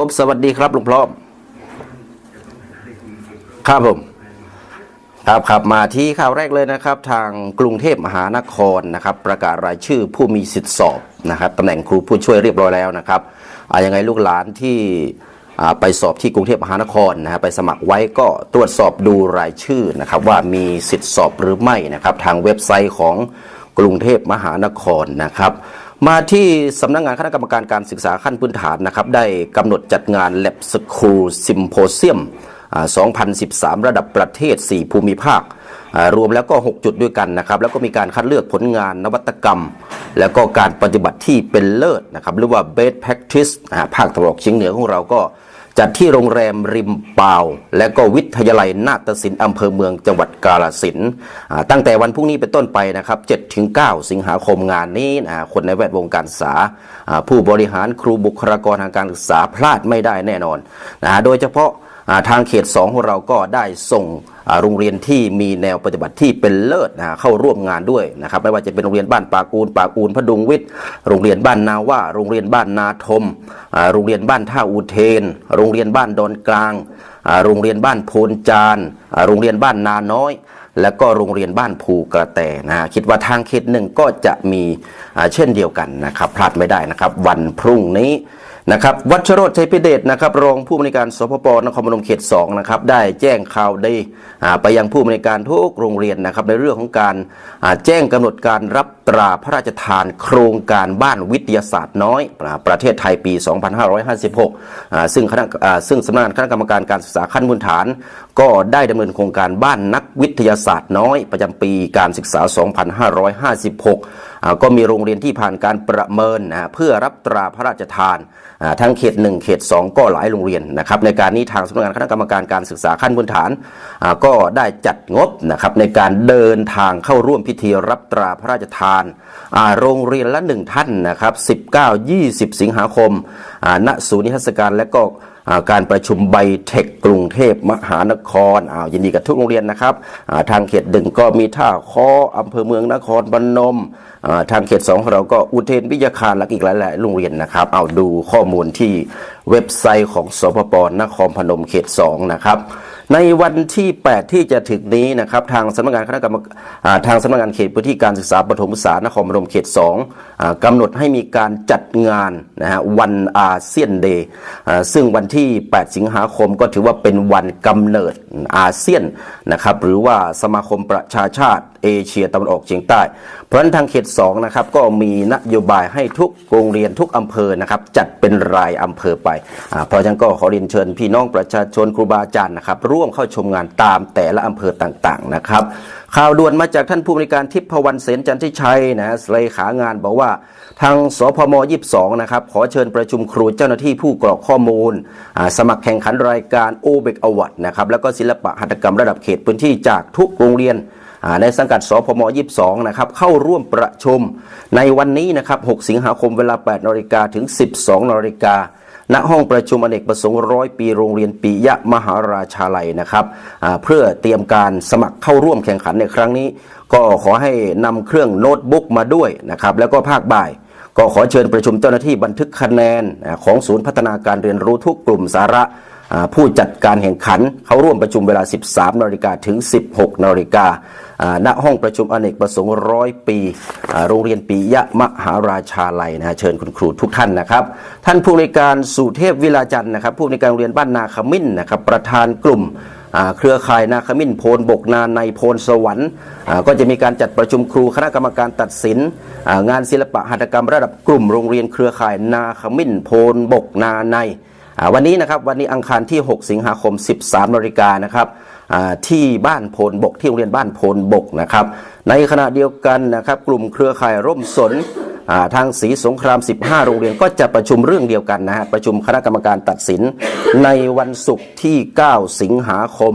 ผมสวัสดีครับลุงพร้อมครับผม ครับครับมาที่ข่าวแรกเลยนะครับ ทางกรุงเทพมหานครนะครับ ประกาศรายชื่อผู้มีสิทธิสอบนะครับตำแหน่งครูผู้ช่วยเรียบร้อยแล้วนะครับอายังไงลูกหลานที่ไปสอบที่กรุงเทพมหานครนะฮะไปสมัครไว้ก็ตรวจสอบดูรายชื่อนะครับ ว่ามีสิทธิสอบหรือไม่นะครับ ทางเว็บไซต์ของ กรุงเทพมหานครนะครับมาที่สำนักงานคณะกรรมการการศึกษาขั้นพื้นฐานนะครับได้กำหนดจัดงาน Lab School Symposium 2013 ระดับประเทศ 4 ภูมิภาค รวมแล้วก็ 6 จุดด้วยกันนะครับ แล้วก็มีการคัดเลือกผลงานนวัตกรรม แล้วก็การปฏิบัติที่เป็นเลิศนะครับ หรือว่า best practice ภาคตะวันออกเฉียงเหนือของเราก็ จัดที่โรงแรมริมปาว และก็วิทยาลัยนาฏศิลป์อำเภอเมืองจังหวัดกาลสินตั้งแต่วันพรุ่งนี้เป็นต้นไปนะครับ7-9 สิงหาคมงานนี้นะคนในแวดวงการศึกษา ผู้บริหารครูบุคลากรทางการศึกษาพลาดไม่ได้แน่นอนนะฮะโดยเฉพาะทางเขต 2 ของเราก็ได้ส่ง โรงเรียนที่มีแนวปฏิบัติที่เป็นเลิศนะเข้าร่วมงานด้วยนะครับไม่ว่าจะเป็นโรงเรียนบ้านปากูลปากูลพดุงวิทย์โรงเรียนบ้านนาว่า โรงเรียนบ้านนาทมโรงเรียนบ้านท่าอุเทน โรงเรียนบ้านดอนกลาง โรงเรียนบ้านโพนจานโรงเรียนบ้านนาน้อยและก็โรงเรียนบ้านภูกระแตนะคิดว่าทางเขตหนึ่งก็จะมีเช่นเดียวกันนะครับพลาดไม่ได้นะครับ วันพรุ่งนี้นะครับวัชโรธชัยพิเดชนะครับรองผู้บริการสพปนครพนมเขต2นะครับได้แจ้งข่าวดีไปยังผู้บริการทุกโรงเรียนนะครับในเรื่องของการแจ้งกำหนดการรับตราพระราชทานโครงการบ้านวิทยาศาสตร์น้อย ประเทศไทยปี 2556 ซึ่งคณะซึ่งสำนักงานคณะกรรมการการศึกษาขั้นพื้นฐาน ก็ได้ดำเนินโครงการบ้านนักวิทยาศาสตร์น้อย ประจำปีการศึกษา 2556 ก็มีโรงเรียนที่ผ่านการประเมินนะเพื่อรับตราพระราชทานทั้งเขต 1 เขต 2 ก็หลายโรงเรียนนะครับในการนี้ทางสำนักงานคณะกรรมการการศึกษาขั้นพื้นฐาน ก็ได้จัดงบนะครับในการเดินทางเข้าร่วมพิธีรับตราพระราชทานโรงเรียนละหนึ่งท่านนะครับ19-20 สิงหาคมณศูนย์นิทรรศการและก็ การประชุมไบเทคกรุงเทพมหานครอ้าวยินดีกับทุกโรงเรียนนะครับทางเขตหนึ่งก็มีท่าคออำเภอเมืองนครพนมทางเขตสองของเราก็อุเทนวิทยาคารและอีกหลาย ๆ โรงเรียนนะครับ เอาดูข้อมูลที่เว็บไซต์ของสพปนครพนมเขตสองนะครับ ในวันที่ 8 ที่จะถึงนี้นะครับทางสำนักงานคณะกรรมอ่าทางสำนักงานเขตพื้นที่การศึกษาปฐมศึกษานครพนมเขต2อ่ากำหนดให้มีการจัดงานนะฮะวันอาเซียนเดย์ซึ่งวันที่ 8 สิงหาคมก็ถือว่าเป็นวันกำเนิดอาเซียนนะครับหรือว่าสมาคมประชาชาติเอเชียตะวันออกเฉียงใต้ เพราะฉะนั้นทางเขต2นะครับก็มีนโยบายให้ทุกโรงเรียนทุกอำเภอนะครับจัดเป็นรายอำเภอไปอเพราะฉะนั้นก็ขอเรียนเชิญพี่น้องประชาชนครูบาอาจารย์นะครับร่ว่วมเข้าชมงานตามแต่ละอำเภอต่างๆนะครับข่าวด่วนมาจากท่านผู้บริการทิพวรรณเสนจันทิชัยนะเลขางานบอกว่าทางสพม 22 นะครับ ขอเชิญประชุมครูเจ้าหน้าที่ผู้กรอกข้อมูล สมัครแข่งขันรายการโอเบกอวัตนะครับ แล้วก็ศิลปะหัตถกรรมระดับเขตพื้นที่จากทุกโรงเรียนในสังกัด สพม 22 นะครับ เข้าร่วมประชุมในวันนี้นะครับ 6 สิงหาคมเวลา 8นาฬิกาถึง 12นาฬิกา ณห้องประชุมอเนกประสงค์ร้อยปีโรงเรียนปียะมหาราชาลัยนะครับเพื่อเตรียมการสมัครเข้าร่วมแข่งขันในครั้งนี้ ก็ขอให้นำเครื่องโน้ตบุ๊กมาด้วยนะครับแล้วก็ภาคบ่าย ก็ขอเชิญประชุมเจ้าหน้าที่บันทึกคะแนนของศูนย์พัฒนาการเรียนรู้ทุกกลุ่มสาระผู้จัดการแข่งขัน เขาร่วมประชุมเวลา 13นาฬิกาถึง 16นาฬิกา ณห้องประชุมอเนกประสงค์ร้อยปีโรงเรียนปียะมหาราชาลัยนะฮะเชิญคุณครูทุกท่านนะครับ ท่านผู้ในการสุเทพวิลาจันทร์นะครับผู้ในการโรงเรียนบ้านนาขมิ้นนะครับประธานกลุ่มเครือข่ายนาขมิ้นโพนบกนาในโพนสวรรค์ก็จะมีการจัดประชุมครูคณะกรรมการตัดสิน งานศิลปะหัตถกรรมระดับกลุ่มโรงเรียนเครือข่ายนาขมิ้นโพนบกนาใน วันนี้นะครับวันนี้อังคารที่ 6 สิงหาคม 13นาฬิกานะครับที่บ้านโพนบกที่โรงเรียนบ้านโพนบกนะครับ ในขณะเดียวกันนะครับ กลุ่มเครือข่ายร่มสนทางศรีสงคราม 15 โรงเรียนก็จะประชุมเรื่องเดียวกันนะฮะประชุมคณะกรรมการตัดสินในวันศุกร์ที่ 9 สิงหาคม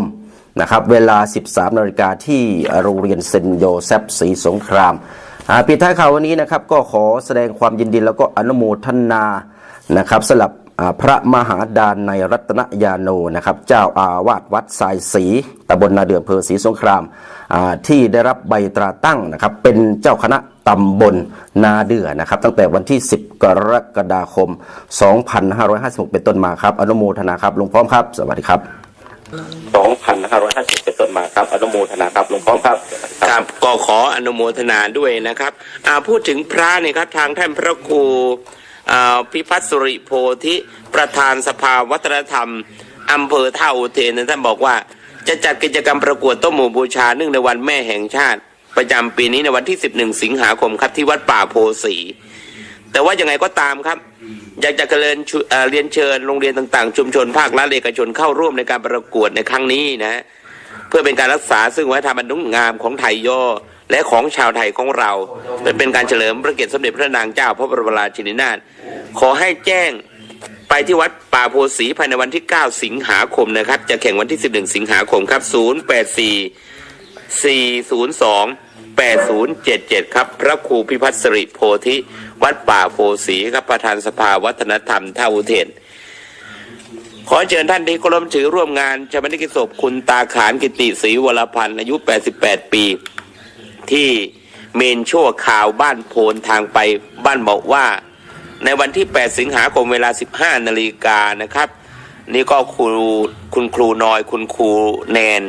นะครับเวลา 13นาฬิกาที่โรงเรียนเซนโยเซฟศรีสงครามปิดท้ายข่าววันนี้นะครับก็ขอแสดงความยินดีแล้วก็อนุโมทนานะครับสำหรับ พระมหาดานในยรัตนยาโนนะครับเจ้าอาวาสวัดสายศรีตำบลนาเดืออำเภอศรีสงครามอ่าที่ได้รับใบตราตั้งนะครับเป็นเจ้าคณะตำบลนาเดือนะครับตั้งแต่วันที่ 10 กรกฎาคม 2556 เป็นต้นมาครับ อนุโมทนาครับหลวงพ่อครับ สวัสดีครับ 2550 เป็นต้นมาครับ อนุโมทนาครับหลวงพ่อครับครับก็ขออนุโมทนาด้วยนะครับอ่าพูดถึงพระเนี่ยครับทางท่านพระครูอ่า พิพัฒน์สุริโพธิประธานสภาวัฒนธรรมอำเภอท่าอุเทนท่านบอกว่า จะจัดกิจกรรมประกวดต้มหมูบูชาเนื่องในวันแม่แห่งชาติ ประจำปีนี้ในวันที่ 11 สิงหาคมครับที่วัดป่าโพสีแต่ว่ายังไงก็ตามครับ อยากจะเรียนชูเอ่อเรียนเชิญโรงเรียนต่างๆ ชุมชนภาครัฐเอกชนเข้าร่วมในการประกวดในครั้งนี้นะ เพื่อเป็นการรักษาซึ่งวัฒนธรรมอันนุ่งงามของไทยย่อ และของชาวไทยของเราเป็นการเฉลิมพระเกียรติสมเด็จพระนางเจ้า พระบรมราชินีนาถขอให้แจ้งไปที่วัดป่าโพสีภายในวันที่ 9 สิงหาคมนะครับ จะแข่งวันที่ 11 สิงหาคมครับ 084 402 8077 ครับ พระครูพิพัฒน์สิริโพธิ วัดป่าโพสีครับประธานสภาวัฒนธรรมท่าอุเทนขอเชิญท่านที่เคารพถือร่วมงานชาปนกิศพคุณตาขานกิติศรีวรพันธ์อายุ 88 ปี ที่เมนชั่วข่าวบ้านโพนทางไปบ้านบอกว่า ในวันที่ 8 สิงหาคมเวลา 15นาฬิกานะครับ นี่ก็ครูคุณครูน้อย คุณครูแนน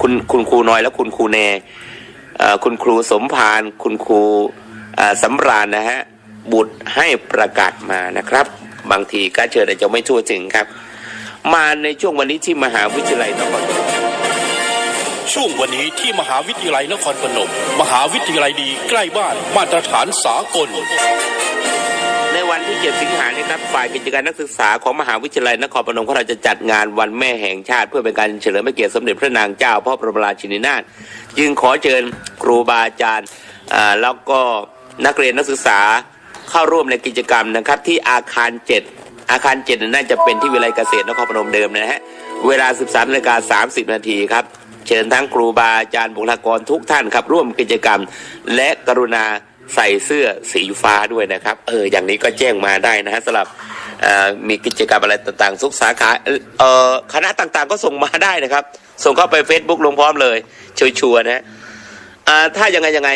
คุณคุณครูน้อยและคุณครูแนเอ่อคุณครูสมพานคุณครูสำราญนะฮะบุตรให้ประกาศมานะครับ บางทีก็เชิญอาจจะไม่ทั่วถึงครับ มาในช่วงวันนี้ที่มหาวิทยาลัยนครปฐม ช่วงวันนี้ที่มหาวิทยาลัยนครพนม มหาวิทยาลัยดีใกล้บ้านมาตรฐานสากล ในวันที่ 7 สิงหาคมนี้ครับ ฝ่ายกิจการนักศึกษาของมหาวิทยาลัยนครพนมเราจะจัดงานวันแม่แห่งชาติ เพื่อเป็นการเฉลิมพระเกียรติสมเด็จพระนางเจ้าพระบรมราชินีนาถจึงขอเชิญครูบาอาจารย์แล้วก็นักเรียนนักศึกษาเข้าร่วมในกิจกรรมนะครับที่อาคาร 7 อาคาร7นั้นน่าจะเป็นที่วิไลเกษตรนครพนมเดิมนะฮะเวลา 13นาฬิกา30 นาทีครับ เชิญทั้งครูบาอาจารย์บุคลากรทุกท่านครับ ร่วมกิจกรรม และกรุณาใส่เสื้อสีฟ้าด้วยนะครับ เออ อย่างนี้ก็แจ้งมาได้นะฮะสำหรับมีกิจกรรมอะไรต่างๆทุกสาขาเอ่อคณะต่างๆ ก็ส่งมาได้นะครับ ส่งเข้าไป Facebook ลงพร้อมเลยชัวร์ๆนะฮะอ่าถ้ายังไงยังไง